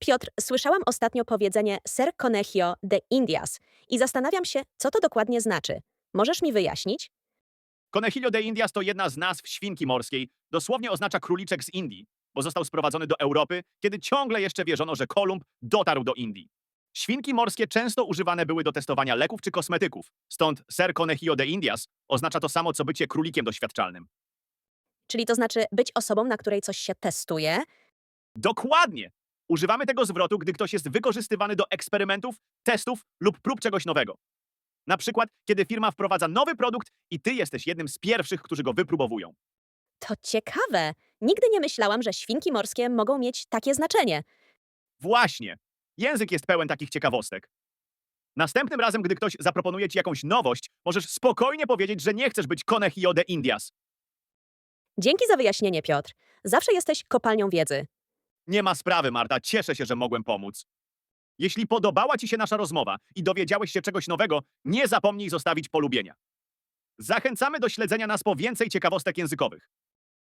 Piotr, słyszałam ostatnio powiedzenie Ser Conejio de Indias i zastanawiam się, co to dokładnie znaczy. Możesz mi wyjaśnić? Conejillo de Indias to jedna z nazw świnki morskiej. Dosłownie oznacza króliczek z Indii, bo został sprowadzony do Europy, kiedy ciągle jeszcze wierzono, że Kolumb dotarł do Indii. Świnki morskie często używane były do testowania leków czy kosmetyków, stąd Ser Conejillo de Indias oznacza to samo, co bycie królikiem doświadczalnym. Czyli to znaczy być osobą, na której coś się testuje? Dokładnie! Używamy tego zwrotu, gdy ktoś jest wykorzystywany do eksperymentów, testów lub prób czegoś nowego. Na przykład, kiedy firma wprowadza nowy produkt i ty jesteś jednym z pierwszych, którzy go wypróbowują. To ciekawe. Nigdy nie myślałam, że świnki morskie mogą mieć takie znaczenie. Właśnie! Język jest pełen takich ciekawostek. Następnym razem, gdy ktoś zaproponuje ci jakąś nowość, możesz spokojnie powiedzieć, że nie chcesz być Conejillo de Indias. Dzięki za wyjaśnienie, Piotr. Zawsze jesteś kopalnią wiedzy. Nie ma sprawy, Marta, cieszę się, że mogłem pomóc. Jeśli podobała ci się nasza rozmowa i dowiedziałeś się czegoś nowego, nie zapomnij zostawić polubienia. Zachęcamy do śledzenia nas po więcej ciekawostek językowych.